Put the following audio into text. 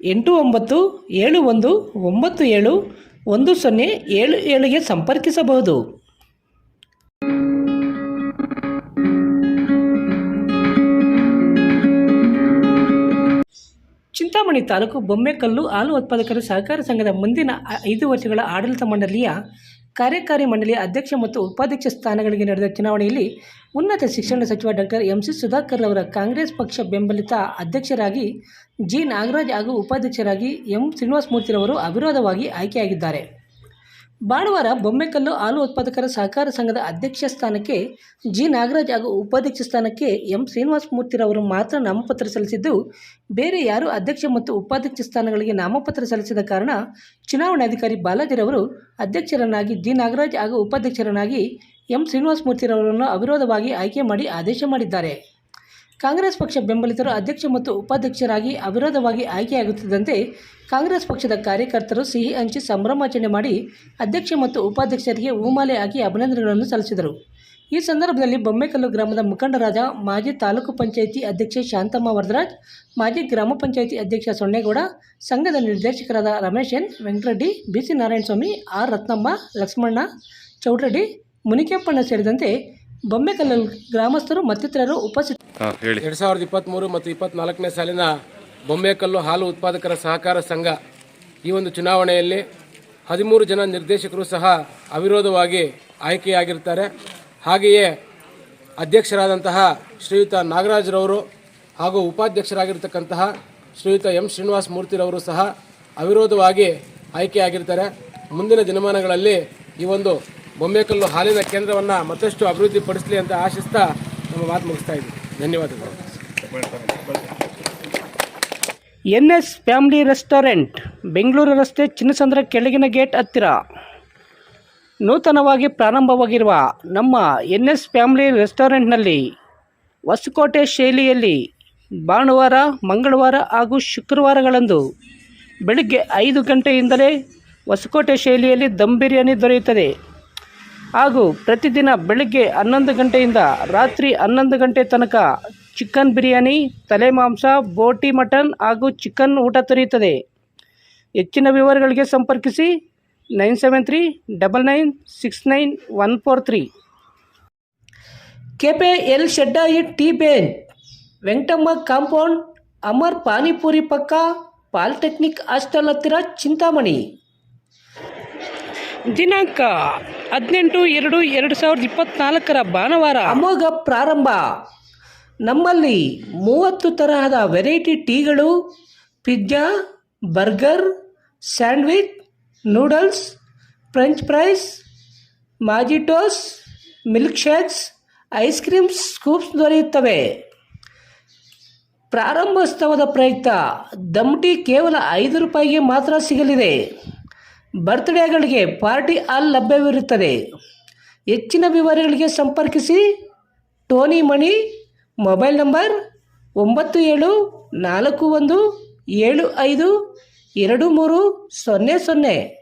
ಎಂಟು ಒಂಬತ್ತು, ಏಳು ಒಂದು, ಒಂಬತ್ತು ಏಳು, ಒಂದು ಸೊನ್ನೆ, ಏಳು ಏಳಿಗೆ ಸಂಪರ್ಕಿಸಬಹುದು. ಚಿಂತಾಮಣಿ ತಾಲೂಕು ಬೊಮ್ಮೆಕಲ್ಲು ಹಾಲು ಉತ್ಪಾದಕರ ಸಹಕಾರ ಸಂಘದ ಮುಂದಿನ ಐದು ವರ್ಷಗಳ ಆಡಳಿತ ಮಂಡಳಿಯ ಕಾರ್ಯಕಾರಿ ಮಂಡಳಿಯ ಅಧ್ಯಕ್ಷ ಮತ್ತು ಉಪಾಧ್ಯಕ್ಷ ಸ್ಥಾನಗಳಿಗೆ ನಡೆದ ಚುನಾವಣೆಯಲ್ಲಿ ಉನ್ನತ ಶಿಕ್ಷಣ ಸಚಿವ ಡಾಕ್ಟರ್ ಎಂ ಸಿ ಸುಧಾಕರ್ ಅವರ ಕಾಂಗ್ರೆಸ್ ಪಕ್ಷ ಬೆಂಬಲಿತ ಅಧ್ಯಕ್ಷರಾಗಿ ಜಿ ನಾಗರಾಜ್ ಹಾಗೂ ಉಪಾಧ್ಯಕ್ಷರಾಗಿ ಎಂ ಶ್ರೀನಿವಾಸಮೂರ್ತಿರವರು ಅವಿರೋಧವಾಗಿ ಆಯ್ಕೆಯಾಗಿದ್ದಾರೆ. ಭಾನುವಾರ ಬೊಮ್ಮೆಕಲ್ಲು ಹಾಲು ಉತ್ಪಾದಕರ ಸಹಕಾರ ಸಂಘದ ಅಧ್ಯಕ್ಷ ಸ್ಥಾನಕ್ಕೆ ಜಿ. ನಾಗರಾಜ್ ಹಾಗೂ ಉಪಾಧ್ಯಕ್ಷ ಸ್ಥಾನಕ್ಕೆ ಎಂ. ಶ್ರೀನಿವಾಸ ಮೂರ್ತಿರವರು ಮಾತ್ರ ನಾಮಪತ್ರ ಸಲ್ಲಿಸಿದ್ದು, ಬೇರೆ ಯಾರು ಅಧ್ಯಕ್ಷ ಮತ್ತು ಉಪಾಧ್ಯಕ್ಷ ಸ್ಥಾನಗಳಿಗೆ ನಾಮಪತ್ರ ಸಲ್ಲಿಸಿದ ಕಾರಣ ಚುನಾವಣಾಧಿಕಾರಿ ಬಾಲಾಜಿರವರು ಅಧ್ಯಕ್ಷರನ್ನಾಗಿ, ಜಿ. ನಾಗರಾಜ್ ಹಾಗೂ ಉಪಾಧ್ಯಕ್ಷರನ್ನಾಗಿ ಎಂ. ಶ್ರೀನಿವಾಸ ಮೂರ್ತಿರವರನ್ನು ಅವಿರೋಧವಾಗಿ ಆಯ್ಕೆ ಮಾಡಿ ಆದೇಶ ಮಾಡಿದ್ದಾರೆ. ಕಾಂಗ್ರೆಸ್ ಪಕ್ಷ ಬೆಂಬಲಿತರು ಅಧ್ಯಕ್ಷ ಮತ್ತು ಉಪಾಧ್ಯಕ್ಷರಾಗಿ ಅವಿರೋಧವಾಗಿ ಆಯ್ಕೆಯಾಗುತ್ತಿದ್ದಂತೆ ಕಾಂಗ್ರೆಸ್ ಪಕ್ಷದ ಕಾರ್ಯಕರ್ತರು ಸಿಹಿ ಹಂಚಿ ಸಂಭ್ರಮಾಚರಣೆ ಮಾಡಿ ಅಧ್ಯಕ್ಷ ಮತ್ತು ಉಪಾಧ್ಯಕ್ಷರಿಗೆ ಹೂಮಾಲೆ ಹಾಕಿ ಅಭಿನಂದನೆಗಳನ್ನು ಸಲ್ಲಿಸಿದರು. ಈ ಸಂದರ್ಭದಲ್ಲಿ ಬೊಮ್ಮೆಕಲ್ಲು ಗ್ರಾಮದ ಮುಖಂಡರಾದ ಮಾಜಿ ತಾಲೂಕು ಪಂಚಾಯಿತಿ ಅಧ್ಯಕ್ಷೆ ಶಾಂತಮ್ಮ ವರದರಾಜ್ ಮಾಜಿ ಗ್ರಾಮ ಪಂಚಾಯಿತಿ ಅಧ್ಯಕ್ಷ ಸೊನ್ನೇಗೌಡ, ಸಂಘದ ನಿರ್ದೇಶಕರಾದ Ramesh N, Venkatareddy B C Narayanaswamy, R Ratnamma, Lakshmanna Chowdreddy Munikeppanna ಸೇರಿದಂತೆ ಬೊಮ್ಮೆಕಲ್ಲು ಗ್ರಾಮಸ್ಥರು ಮತ್ತಿತರರು ಉಪಸ್ಥಿತ ಎರಡ್ ಸಾವಿರದ ಇಪ್ಪತ್ತ್ಮೂರು ಮತ್ತು ಇಪ್ಪತ್ತ್ನಾಲ್ಕನೇ ಸಾಲಿನ ಬೊಂಬೆಕಲ್ಲು ಹಾಲು ಉತ್ಪಾದಕರ ಸಹಕಾರ ಸಂಘ ಈ ಒಂದು ಚುನಾವಣೆಯಲ್ಲಿ ಹದಿಮೂರು ಜನ ನಿರ್ದೇಶಕರು ಸಹ ಅವಿರೋಧವಾಗಿ ಆಯ್ಕೆಯಾಗಿರ್ತಾರೆ. ಹಾಗೆಯೇ ಅಧ್ಯಕ್ಷರಾದಂತಹ ಶ್ರೀಯುತ ನಾಗರಾಜ್ರವರು ಹಾಗೂ ಉಪಾಧ್ಯಕ್ಷರಾಗಿರ್ತಕ್ಕಂತಹ ಶ್ರೀಯುತ ಎಂ ಶ್ರೀನಿವಾಸ ಮೂರ್ತಿರವರು ಸಹ ಅವಿರೋಧವಾಗಿ ಆಯ್ಕೆಯಾಗಿರ್ತಾರೆ. ಮುಂದಿನ ದಿನಮಾನಗಳಲ್ಲಿ ಈ ಒಂದು ಬೊಂಬೆಕಲ್ಲು ಹಾಲಿನ ಕೇಂದ್ರವನ್ನು ಮತ್ತಷ್ಟು ಅಭಿವೃದ್ಧಿ ಪಡಿಸಲಿ ಅಂತ ಆಶಿಸ್ತಾ ನಮ್ಮ ಮಾತು ಮುಗಿಸ್ತಾ ಇದ್ದೀವಿ. ಧನ್ಯವಾದಗಳು. N S family restaurant, Bengaluru ರಸ್ತೆ ಚಿನ್ನಸಂದ್ರ ಕೆಳಗಿನ ಗೇಟ್ ಹತ್ತಿರ. ನೂತನವಾಗಿ ಪ್ರಾರಂಭವಾಗಿರುವ ನಮ್ಮ ಎನ್ ಎಸ್ ಫ್ಯಾಮಿಲಿ ರೆಸ್ಟೋರೆಂಟ್ನಲ್ಲಿ ಹೊಸಕೋಟೆ ಶೈಲಿಯಲ್ಲಿ ಭಾನುವಾರ, ಮಂಗಳವಾರ ಹಾಗೂ ಶುಕ್ರವಾರಗಳಂದು ಬೆಳಗ್ಗೆ ಐದು ಗಂಟೆಯಿಂದಲೇ ಹೊಸಕೋಟೆ ಶೈಲಿಯಲ್ಲಿ ದಮ್ ಬಿರಿಯಾನಿ ದೊರೆಯುತ್ತದೆ. ಹಾಗೂ ಪ್ರತಿದಿನ ಬೆಳಗ್ಗೆ ಹನ್ನೊಂದು ಗಂಟೆಯಿಂದ ರಾತ್ರಿ ಹನ್ನೊಂದು ಗಂಟೆ ತನಕ ಚಿಕನ್ ಬಿರಿಯಾನಿ ತಲೆ ಮಾಂಸ ಬೋಟಿ ಮಟನ್ ಹಾಗೂ ಚಿಕನ್ ಊಟ ದೊರೆಯುತ್ತದೆ. ಹೆಚ್ಚಿನ ವಿವರಗಳಿಗೆ ಸಂಪರ್ಕಿಸಿ nine seven three double nine six nine one four three. ಕೆಪೆ ಎಲ್ ಶೆಡ್ಡಾಯಿ ಟಿ ಬೇನ್ ವೆಂಕಟಮ್ಮ ಕಾಂಪೌಂಡ್ ಅಮರ್ ಪಾನಿಪುರಿ ಪಕ್ಕ ಪಾಲಿಟೆಕ್ನಿಕ್ ಹಾಸ್ಟೆಲ್ ಹತ್ತಿರ ಚಿಂತಾಮಣಿ. ದಿನಾಂಕ ಹದಿನೆಂಟು, ಎರಡು ಎರಡು ಸಾವಿರದ ಇಪ್ಪತ್ನಾಲ್ಕರ ಭಾನುವಾರ ಅಮೋಘ ಪ್ರಾರಂಭ. ನಮ್ಮಲ್ಲಿ ಮೂವತ್ತು ತರಹದ variety ಟೀಗಳು, pizza, burger, sandwich, noodles, French fries mojitos milk shakes, ice cream scoops ದೊರೆಯುತ್ತವೆ. ಪ್ರಾರಂಭೋತ್ಸವದ ಪ್ರಯುಕ್ತ ದಮ್ ಟೀ ಕೇವಲ ಐದು ರೂಪಾಯಿಗೆ ಮಾತ್ರ ಸಿಗಲಿದೆ. ಬರ್ತ್ಡೇಗಳಿಗೆ ಪಾರ್ಟಿ ಹಾಲ್ ಲಭ್ಯವಿರುತ್ತದೆ. ಹೆಚ್ಚಿನ ವಿವರಗಳಿಗೆ ಸಂಪರ್ಕಿಸಿ. ಟೋನಿ ಮಣಿ, ಮೊಬೈಲ್ ನಂಬರ್ ಒಂಬತ್ತು ಏಳು ನಾಲ್ಕು ಒಂದು ಏಳು ಐದು ಎರಡು ಮೂರು ಸೊನ್ನೆ ಸೊನ್ನೆ.